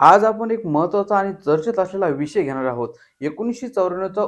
आज आपण एक महत्त्वाचा आणि चर्चेत असलेला विषय घेणार आहोत. एकोणीसशे चौऱ्याण्णवचा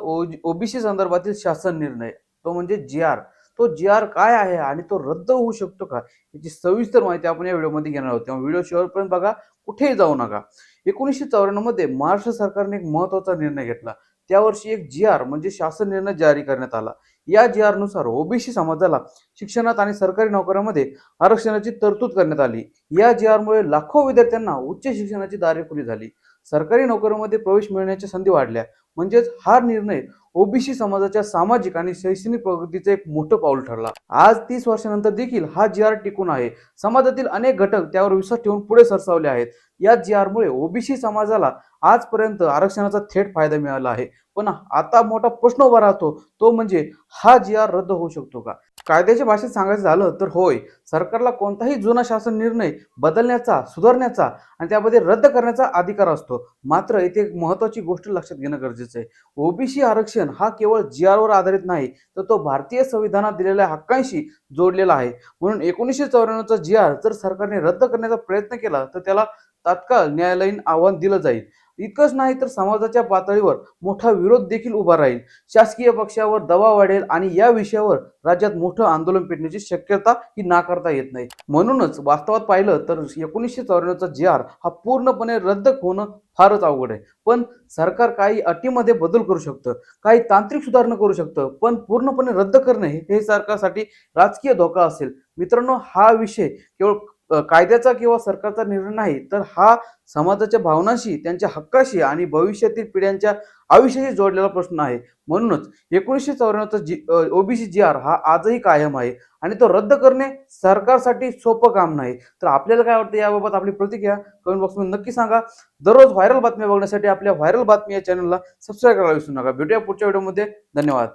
ओबीसी संदर्भातील शासन निर्णय तो म्हणजे जी आर. तो जी आर काय आहे आणि तो रद्द होऊ शकतो का याची सविस्तर माहिती आपण या व्हिडिओमध्ये घेणार आहोत. तेव्हा व्हिडिओ शेवटपर्यंत बघा कुठेही जाऊ नका. एकोणीसशे चौऱ्याण्णवमध्ये महाराष्ट्र सरकारने एक महत्त्वाचा निर्णय घेतला. त्यावर्षी एक जी आर म्हणजे शासन निर्णय जारी करण्यात आला. या जी आरनुसार ओबीसी समाजाला शिक्षणात आणि सरकारी नोकऱ्यांमध्ये आरक्षणाची तरतूद करण्यात आली. या जी आरमुळे लाखो विद्यार्थ्यांना उच्च शिक्षणाची दारे खुली झाली. सरकारी नोकरीमध्ये प्रवेश मिळण्याच्या संधी वाढल्या. म्हणजेच हा निर्णय ओबीसी समाजाच्या सामाजिक आणि शैक्षणिक प्रगतीचं एक मोठं पाऊल ठरला. आज तीस वर्षानंतर देखील हा जी आर टिकून आहे. समाजातील अनेक घटक त्यावर विश्वास ठेवून पुढे सरसावले आहेत. या जी आरमुळे ओबीसी समाजाला आजपर्यंत आरक्षणाचा थेट फायदा मिळाला आहे. पण आता मोठा प्रश्न उभा राहतो तो म्हणजे हा जी आर रद्द होऊ शकतो का? कायद्याच्या भाषेत सांगायचं झालं तर होय सरकारला कोणताही जुना शासन निर्णय बदलण्याचा सुधारण्याचा आणि त्यामध्ये रद्द करण्याचा अधिकार असतो. मात्र इथे एक महत्वाची गोष्ट लक्षात घेणं गरजेचं आहे. ओबीसी आरक्षण हा केवळ जी आरवर आधारित नाही तर तो भारतीय संविधानात दिलेल्या हक्कांशी जोडलेला आहे. म्हणून एकोणीसशे चौऱ्याण्णवचा जी आर जर सरकारने रद्द करण्याचा प्रयत्न केला तर त्याला तात्काळ न्यायालयीन आव्हान दिलं जाईल. इतकंच नाही तर समाजाच्या पातळीवर मोठा विरोध देखील उभा राहील. शासकीय पक्षावर दबाव वाढेल आणि या विषयावर राज्यात मोठं आंदोलन पेटण्याची शक्यता ही नाकारता येत नाही. म्हणूनच वास्तवात पाहिलं तर एकोणीसशे चौऱ्याण्णवचा जी आर हा पूर्णपणे रद्द होणं फारच अवघड आहे. पण सरकार काही अटीमध्ये बदल करू शकतं काही तांत्रिक सुधारणा करू शकतं पण पूर्णपणे रद्द करणे हे सरकारसाठी राजकीय धोका असेल. मित्रांनो हा विषय केवळ कायद्याचा किंवा सरकारचा निर्णय नाही तर हा समाजाच्या भावनांशी त्यांच्या हक्काशी आणि भविष्यातील पिढ्यांच्या आयुष्याशी जोडलेला प्रश्न आहे. म्हणूनच एकोणीसशे चौऱ्याण्णवचा जी ओबीसी जी आर हा आजही कायम आहे आणि तो रद्द करणे सरकारसाठी सोपं काम नाही. तर आपल्याला काय वाटतं याबाबत आपली प्रतिक्रिया? कमेंट बॉक्समध्ये नक्की सांगा. दररोज व्हायरल बातम्या बघण्यासाठी आपल्या व्हायरल बातमी या चॅनलला सबस्क्राईब करायला विसरू नका. भेटूया पुढच्या व्हिडिओमध्ये. धन्यवाद.